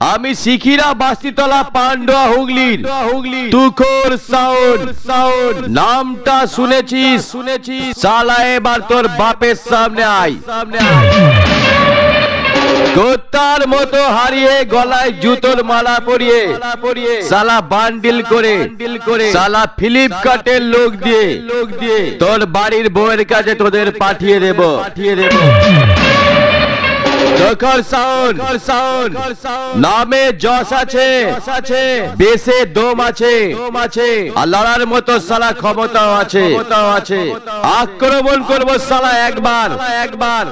আমি শিখিরা বাস্তিতলা পান্ডুয়া হুগলির। হুগলি তুখোর সাউন্ড। সাউন্ড। নামটা শুনেছিস? শুনেছিস। সালা এবার তোর বাপের সামনে আয়। সামনে আয়। মতো হারিয়ে গলায় জুতোর মালা পরিয়ে সালা বান্ডিল করে করে সালা ফ্লিপকার্টের লোক দিয়ে লোক দিয়ে তোর বাড়ির বউয়ের কাছে তোদের পাঠিয়ে দেব। পাঠিয়ে দেব। যখন সাউন্ড সাউন্ড নামে যশ আছে। আছে। বেশে দম আছে। দম আছে। আর লড়ার মতো সালা ক্ষমতাও আছে। আছে। আক্রমণ করব সালা একবার। একবার।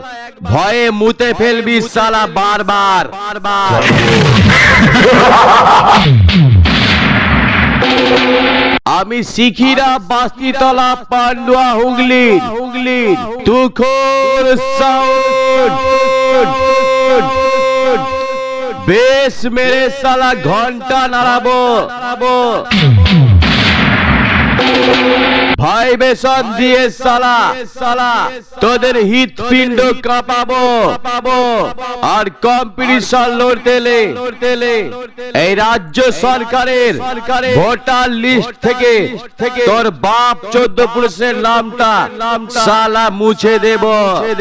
ভয়ে মুতে ফেলবি সালা বারবার। বারবার। আমি শিখিরা বাস্তিতলা পান্ডুয়া হুগলি হুগলি তুখোর সাউন্ড। বেশ মেরে সালা ঘণ্টা নাড়াবো। নাড়াবো ভাই বেসন দিয়ে সালা সালা তোদের হৃৎপিণ্ড কাঁপাবো। পাবো আর কম্পিটিশন লড়তেলে এই রাজ্য সরকারের ভোটার লিস্ট থেকে তোর বাপ চোদ্দ পুরুষের নামটা সালা মুছে দেব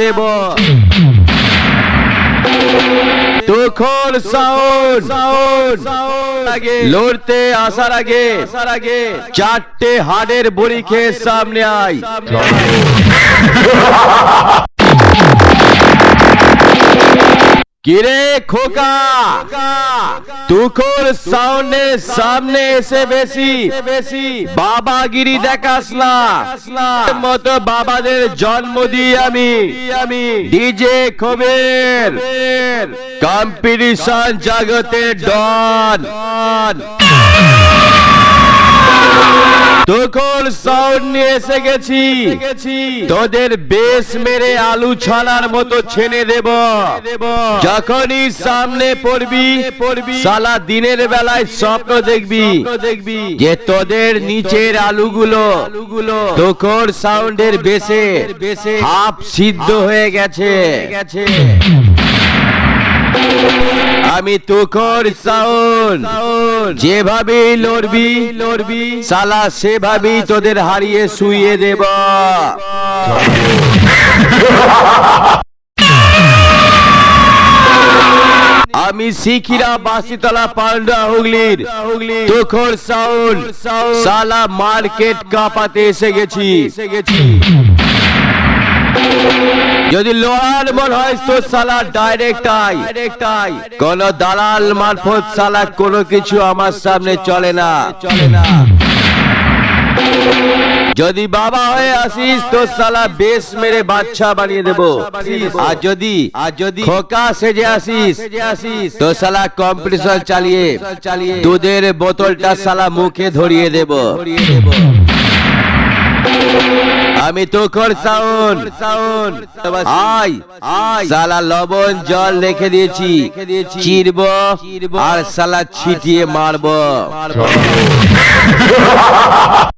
দেব। তুখর সাউন্ড। সাউন্ড আগে লড়তে আসার আগে আসার আগে চারটে হাড়ের বড়ি খেয়ে সামনে আয়। কিরে খোকা? তুখোর সামনে সামনে এসে বেশি। বেশি বাবাগিরি দেখাস না। মতো বাবাদের জন্ম দিই আমি আমি। ডিজে খবের। কম্পিটিশন জগতে ডন। তখন সাউন্ড নিয়ে এসে গেছি। তোদের বেশ মেরে আলু ছানার মতো ছেনে দেব। যখনই সামনে পড়বি পড়বি সালা দিনের বেলায় স্বপ্ন দেখবি। দেখবি। যে তোদের নিচের আলুগুলো আলুগুলো তখন সাউন্ডের বেশে বেশে হাফ সিদ্ধ হয়ে গেছে। গেছে। আমি তুখর সাউন্ড যেভাবে লড়বি লড়বি সালা সেভাবেই তোদের হারিয়ে শুইয়ে দেব। আমি শিখিরা বাসিতলা পান্ডা হুগলির হুগলি তুখর সাউন্ড সালা মার্কেট কাপাতে এসে গেছি। এসে গেছি। যদি লোহার মন হয়, তো সালা ডাইরেক্ট আই কোন দালাল মারফত সালা কোনো কিছু আমার সামনে চলে না। চলে না যদি বাবা হয়ে আসিস, তো সালা বেশ মেরে বাচ্চা বানিয়ে দেবো। আর যদি আর যদি খোকা সেজে আসিস, তো সালা কম্পিটিশন চালিয়ে চালিয়ে দুধের বোতলটা সালা মুখে ধরিয়ে দেব ধরিয়ে দেব। আমি তো সাউন্ড। আই আয় সালা লবণ জল রেখে দিয়েছি। চিরব আর সালা ছিটিয়ে মারবো।